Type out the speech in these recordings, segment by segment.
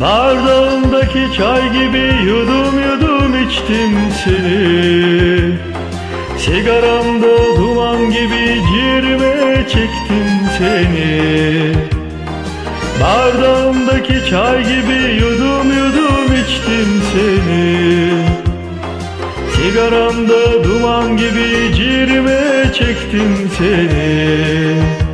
Bardağımdaki çay gibi yudum yudum içtim seni. Sigaramda duman gibi ciğerime çektim seni. Bardağımdaki çay gibi yudum yudum içtim seni. Sigaramda duman gibi ciğerime çektim seni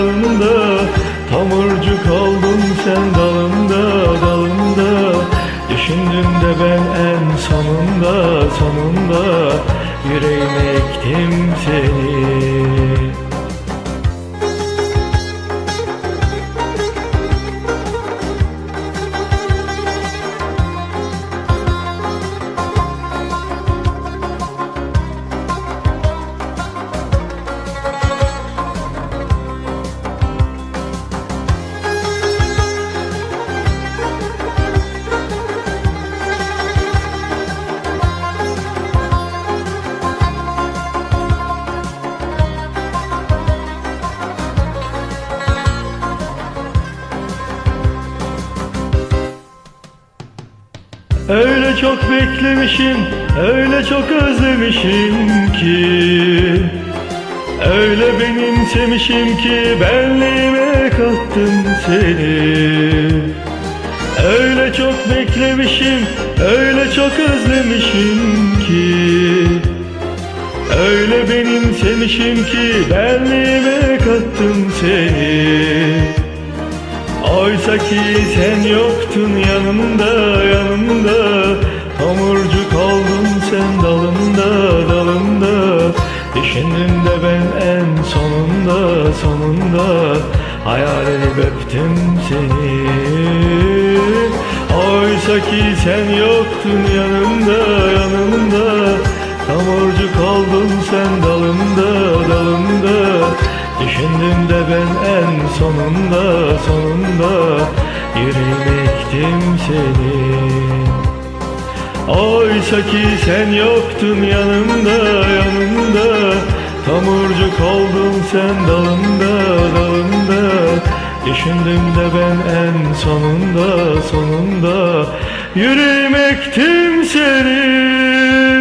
sonunda sonunda ektim seni Öyle çok beklemişim, öyle çok özlemişim ki. Öyle benimsemişim ki benliğime kattım seni. Öyle çok beklemişim, öyle çok özlemişim ki. Öyle benimsemişim ki benliğime kattım seni Oysa ki sen yoktun yanımda yanımda. Tomurcuk oldun sen dalımda dalımda. Düşündüm de ben en sonunda sonunda. Hayal edip öptüm seni. Oysa ki sen yoktun yanımda yanımda. Tomurcuk oldun sen dalımda dalımda Düşündüm de ben en sonunda sonunda Yüreğime seni Oysa ki sen yoktun yanımda yanımda. Tomurcuk oldun sen dalımda dalımda Düşündüm de ben en sonunda sonunda Yüreğime ektim seni